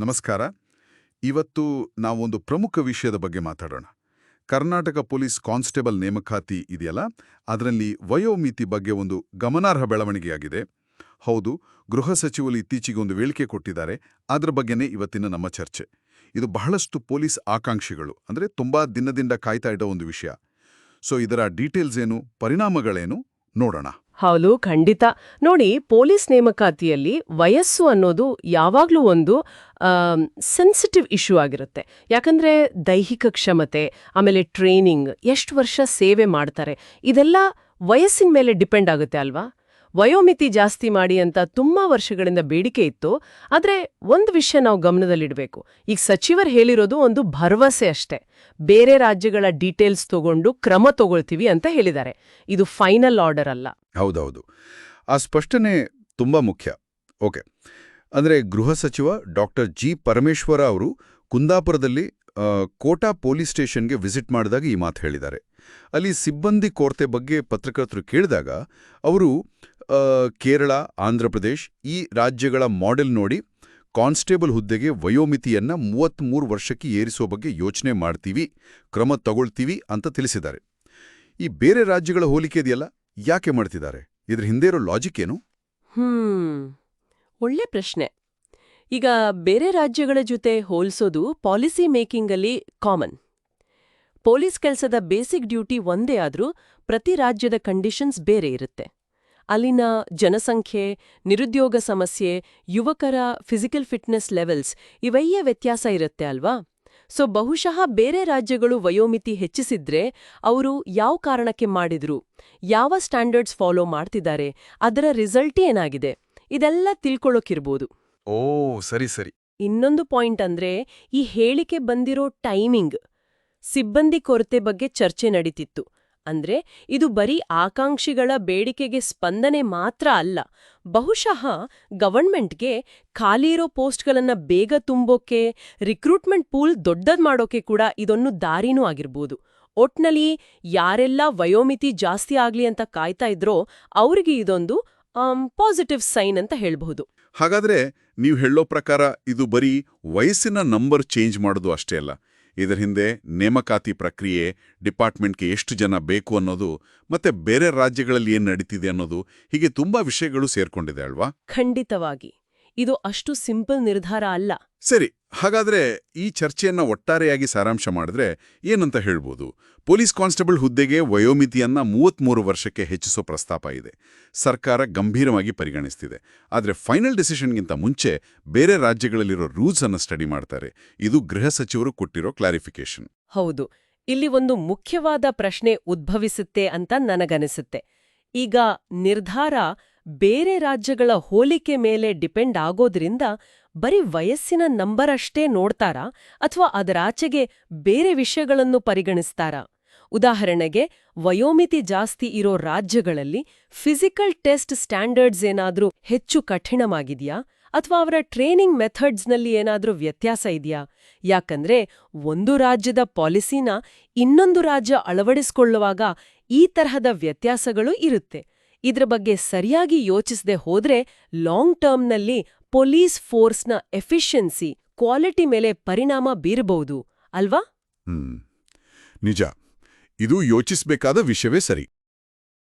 ನಮಸ್ಕಾರ. ಇವತ್ತು ನಾವೊಂದು ಪ್ರಮುಖ ವಿಷಯದ ಬಗ್ಗೆ ಮಾತಾಡೋಣ. ಕರ್ನಾಟಕ ಪೊಲೀಸ್ ಕಾನ್ಸ್ಟೇಬಲ್ ನೇಮಕಾತಿ ಇದೆಯಲ್ಲ? ಅದರಲ್ಲಿ ವಯೋಮಿತಿ ಬಗ್ಗೆ ಒಂದು ಗಮನಾರ್ಹ ಬೆಳವಣಿಗೆಯಾಗಿದೆ. ಹೌದು, ಗೃಹ ಸಚಿವರು ಇತ್ತೀಚೆಗೆ ಒಂದು ಹೇಳಿಕೆ ಕೊಟ್ಟಿದ್ದಾರೆ. ಅದರ ಬಗ್ಗೆನೇ ಇವತ್ತಿನ ನಮ್ಮ ಚರ್ಚೆ. ಇದು ಬಹಳಷ್ಟು ಪೊಲೀಸ್ ಆಕಾಂಕ್ಷಿಗಳು, ಅಂದರೆ ತುಂಬಾ ದಿನದಿಂದ ಕಾಯ್ತಾ ಇಡೋ ಒಂದು ವಿಷಯ. ಸೊ, ಇದರ ಡೀಟೇಲ್ಸ್ ಏನು, ಪರಿಣಾಮಗಳೇನು, ನೋಡೋಣ. ಹೌದು, ಖಂಡಿತ. ನೋಡಿ, ಪೊಲೀಸ್ ನೇಮಕಾತಿಯಲ್ಲಿ ವಯಸ್ಸು ಅನ್ನೋದು ಯಾವಾಗಲೂ ಒಂದು ಸೆನ್ಸಿಟಿವ್ ಇಶ್ಯೂ ಆಗಿರುತ್ತೆ. ಯಾಕಂದ್ರೆ ದೈಹಿಕ ಕ್ಷಮತೆ, ಆಮೇಲೆ ಟ್ರೈನಿಂಗ್ ಎಷ್ಟು ವರ್ಷ ಸೇವೆ ಮಾಡ್ತಾರೆ, ಇದೆಲ್ಲ ವಯಸ್ಸಿನ ಮೇಲೆ ಡಿಪೆಂಡ್ ಆಗುತ್ತೆ ಅಲ್ವಾ? ವಯೋಮಿತಿ ಜಾಸ್ತಿ ಮಾಡಿ ಅಂತ ತುಂಬಾ ವರ್ಷಗಳಿಂದ ಬೇಡಿಕೆ ಇತ್ತು. ಆದರೆ ಒಂದು ವಿಷಯ ನಾವು ಗಮನದಲ್ಲಿಡಬೇಕು. ಈಗ ಸಚಿವರು ಹೇಳಿರೋದು ಒಂದು ಭರವಸೆ ಅಷ್ಟೇ. ಬೇರೆ ರಾಜ್ಯಗಳ ಡೀಟೇಲ್ಸ್ ತಗೊಂಡು ಕ್ರಮ ತಗೊಳ್ತೀವಿ ಅಂತ ಹೇಳಿದ್ದಾರೆ. ಇದು ಫೈನಲ್ ಆರ್ಡರ್ ಅಲ್ಲ. ಹೌದೌದು. ಆ ಸ್ಪಷ್ಟನೆ ತುಂಬಾ ಮುಖ್ಯ. ಓಕೆ. ಅಂದರೆ ಗೃಹ ಸಚಿವ ಡಾಕ್ಟರ್ ಜಿ ಪರಮೇಶ್ವರ ಅವರು ಕುಂದಾಪುರದಲ್ಲಿ ಕೋಟಾ ಪೊಲೀಸ್ ಸ್ಟೇಷನ್ಗೆ ವಿಸಿಟ್ ಮಾಡಿದಾಗ ಈ ಮಾತು ಹೇಳಿದ್ದಾರೆ. ಅಲ್ಲಿ ಸಿಬ್ಬಂದಿ ಕೋರ್ತೆ ಬಗ್ಗೆ ಪತ್ರಕರ್ತರು ಕೇಳಿದಾಗ, ಅವರು ಕೇರಳ ಆಂಧ್ರಪ್ರದೇಶ್ ಈ ರಾಜ್ಯಗಳ ಮಾಡೆಲ್ ನೋಡಿ ಕಾನ್ಸ್ಟೇಬಲ್ ಹುದ್ದೆಗೆ ವಯೋಮಿತಿಯನ್ನ ಮೂವತ್ತ್ಮೂರು ವರ್ಷಕ್ಕೆ ಏರಿಸೋ ಬಗ್ಗೆ ಯೋಚನೆ ಮಾಡ್ತೀವಿ, ಕ್ರಮ ತಗೊಳ್ತೀವಿ ಅಂತ ತಿಳಿಸಿದ್ದಾರೆ. ಈ ಬೇರೆ ರಾಜ್ಯಗಳ ಹೋಲಿಕೆ ಇದೆಯಲ್ಲ, ಯಾಕೆ ಮಾಡ್ತಿದ್ದಾರೆ? ಇದ್ರ ಹಿಂದೆ ಇರೋ ಲಾಜಿಕ್ ಏನು? ಹ್ಮ್, ಒಳ್ಳೆ ಪ್ರಶ್ನೆ. ಈಗ ಬೇರೆ ರಾಜ್ಯಗಳ ಜೊತೆ ಹೋಲಿಸೋದು ಪಾಲಿಸಿ ಮೇಕಿಂಗಲ್ಲಿ ಕಾಮನ್. ಪೊಲೀಸ್ ಕೆಲಸದ ಬೇಸಿಕ್ ಡ್ಯೂಟಿ ಒಂದೇ ಆದರೂ ಪ್ರತಿ ರಾಜ್ಯದ ಕಂಡೀಷನ್ಸ್ ಬೇರೆ ಇರುತ್ತೆ. ಅಲ್ಲಿನ ಜನಸಂಖ್ಯೆ ನಿರುದ್ಯೋಗ ಸಮಸ್ಯೆ ಯುವಕರ ಫಿಸಿಕಲ್ ಫಿಟ್ನೆಸ್ ಲೆವೆಲ್ಸ್ ಇವೆಯ ವ್ಯತ್ಯಾಸ ಇರುತ್ತೆ ಅಲ್ವಾ? ಸೊ ಬಹುಶಃ ಬೇರೆ ರಾಜ್ಯಗಳು ವಯೋಮಿತಿ ಹೆಚ್ಚಿಸಿದ್ರೆ ಅವರು ಯಾವ ಕಾರಣಕ್ಕೆ ಮಾಡಿದ್ರು? ಯಾವ ಸ್ಟ್ಯಾಂಡರ್ಡ್ಸ್ ಫಾಲೋ ಮಾಡ್ತಿದ್ದಾರೆ? ಅದರ ರಿಸಲ್ಟ್ ಏನಾಗಿದೆ? ಇದೆಲ್ಲ ತಿಳ್ಕೊಳ್ಳೋಕಿರ್ಬೋದು ಓ ಸರಿ ಸರಿ. ಇನ್ನೊಂದು ಪಾಯಿಂಟ್ ಅಂದ್ರೆ ಈ ಹೇಳಿಕೆ ಬಂದಿರೋ ಟೈಮಿಂಗ್ ಸಿಬ್ಬಂದಿ ಕೊರತೆ ಬಗ್ಗೆ ಚರ್ಚೆ ನಡೀತಿತ್ತು. ಅಂದ್ರೆ ಇದು ಬರೀ ಆಕಾಂಕ್ಷಿಗಳ ಬೇಡಿಕೆಗೆ ಸ್ಪಂದನೆ ಮಾತ್ರ ಅಲ್ಲ. ಬಹುಶಃ ಗವರ್ನ್ಮೆಂಟ್ಗೆ ಖಾಲಿ ಇರೋ ಪೋಸ್ಟ್ಗಳನ್ನ ಬೇಗ ತುಂಬೋಕೆ, ರಿಕ್ರೂಟ್ಮೆಂಟ್ ಪೂಲ್ ದೊಡ್ಡದ್ ಮಾಡೋಕೆ ಕೂಡ ಇದೊಂದು ದಾರಿನೂ ಆಗಿರ್ಬೋದು. ಒಟ್ನಲ್ಲಿ ಯಾರೆಲ್ಲ ವಯೋಮಿತಿ ಜಾಸ್ತಿ ಆಗ್ಲಿ ಅಂತ ಕಾಯ್ತಾ ಇದ್ರೋ ಅವ್ರಿಗೆ ಇದೊಂದು ಪಾಸಿಟಿವ್ ಸೈನ್ ಅಂತ ಹೇಳ್ಬಹುದು. ಹಾಗಾದ್ರೆ ನೀವು ಹೇಳೋ ಪ್ರಕಾರ ಇದು ಬರೀ ವಯಸ್ಸಿನ ನಂಬರ್ ಚೇಂಜ್ ಮಾಡೋದು ಅಷ್ಟೇ ಅಲ್ಲ. ಇದರ ಹಿಂದೆ ನೇಮಕಾತಿ ಪ್ರಕ್ರಿಯೆ, ಡಿಪಾರ್ಟ್ಮೆಂಟ್ಗೆ ಎಷ್ಟು ಜನ ಬೇಕು ಅನ್ನೋದು, ಮತ್ತೆ ಬೇರೆ ರಾಜ್ಯಗಳಲ್ಲಿ ಏನ್ ನಡೀತಿದೆ ಅನ್ನೋದು ಹೀಗೆ ತುಂಬಾ ವಿಷಯಗಳು ಸೇರ್ಕೊಂಡಿದೆ ಅಲ್ವಾ? ಖಂಡಿತವಾಗಿ. ಇದು ಅಷ್ಟು ಸಿಂಪಲ್ ನಿರ್ಧಾರ ಅಲ್ಲ. ಸರಿ ಹಾಗಾದ್ರೆ ಈ ಚರ್ಚೆಯನ್ನ ಒಟ್ಟಾರೆಯಾಗಿ ಸಾರಾಂಶ ಮಾಡಿದ್ರೆ ಏನಂತ ಹೇಳ್ಬೋದು? ಪೊಲೀಸ್ ಕಾನ್ಸ್ಟೇಬಲ್ ಹುದ್ದೆಗೆ ವಯೋಮಿತಿಯನ್ನ ಮೂವತ್ಮೂರು ವರ್ಷಕ್ಕೆ ಹೆಚ್ಚಿಸೋ ಪ್ರಸ್ತಾಪ ಇದೆ. ಸರ್ಕಾರ ಗಂಭೀರವಾಗಿ ಪರಿಗಣಿಸ್ತಿದೆ. ಆದರೆ ಫೈನಲ್ ಡಿಸಿಷನ್ಗಿಂತ ಮುಂಚೆ ಬೇರೆ ರಾಜ್ಯಗಳಲ್ಲಿರೋ ರೂಲ್ಸ್ ಅನ್ನ ಸ್ಟಡಿ ಮಾಡ್ತಾರೆ. ಇದು ಗೃಹ ಸಚಿವರು ಕೊಟ್ಟಿರೋ ಕ್ಲಾರಿಫಿಕೇಶನ್ ಹೌದು. ಇಲ್ಲಿ ಒಂದು ಮುಖ್ಯವಾದ ಪ್ರಶ್ನೆ ಉದ್ಭವಿಸುತ್ತೆ ಅಂತ ನನಗನಿಸುತ್ತೆ. ಈಗ ನಿರ್ಧಾರ ಬೇರೆ ರಾಜ್ಯಗಳ ಹೋಲಿಕೆ ಮೇಲೆ ಡಿಪೆಂಡ್ ಆಗೋದ್ರಿಂದ ಬರೀ ವಯಸ್ಸಿನ ನಂಬರ್ ಅಷ್ಟೇ ನೋಡ್ತಾರಾ ಅಥವಾ ಅದರಾಚೆಗೆ ಬೇರೆ ವಿಷಯಗಳನ್ನು ಪರಿಗಣಿಸ್ತಾರಾ? ಉದಾಹರಣೆಗೆ, ವಯೋಮಿತಿ ಜಾಸ್ತಿ ಇರೋ ರಾಜ್ಯಗಳಲ್ಲಿ ಫಿಸಿಕಲ್ ಟೆಸ್ಟ್ ಸ್ಟ್ಯಾಂಡರ್ಡ್ಸ್ ಏನಾದ್ರೂ ಹೆಚ್ಚು ಕಠಿಣವಾಗಿದ್ಯಾ? ಅಥವಾ ಅವರ ಟ್ರೈನಿಂಗ್ ಮೆಥಡ್ಸ್ನಲ್ಲಿ ಏನಾದ್ರೂ ವ್ಯತ್ಯಾಸ ಇದೆಯಾ? ಯಾಕಂದ್ರೆ ಒಂದು ರಾಜ್ಯದ ಪಾಲಿಸಿನ ಇನ್ನೊಂದು ರಾಜ್ಯ ಅಳವಡಿಸಿಕೊಳ್ಳುವಾಗ ಈ ತರಹದ ವ್ಯತ್ಯಾಸಗಳು ಇರುತ್ತೆ. ಇದ್ರ ಬಗ್ಗೆ ಸರಿಯಾಗಿ ಯೋಚಿಸದೆ ಹೋದ್ರೆ ಲಾಂಗ್ ಟರ್ಮ್ನಲ್ಲಿ ಪೊಲೀಸ್ ಫೋರ್ಸ್ನ ಎಫಿಷಿಯನ್ಸಿ, ಕ್ವಾಲಿಟಿ ಮೇಲೆ ಪರಿಣಾಮ ಬೀರಬಹುದು, ಅಲ್ವಾ? ನಿಜ. ಇದು ಯೋಚಿಸಬೇಕಾದ ವಿಷಯವೇ ಸರಿ.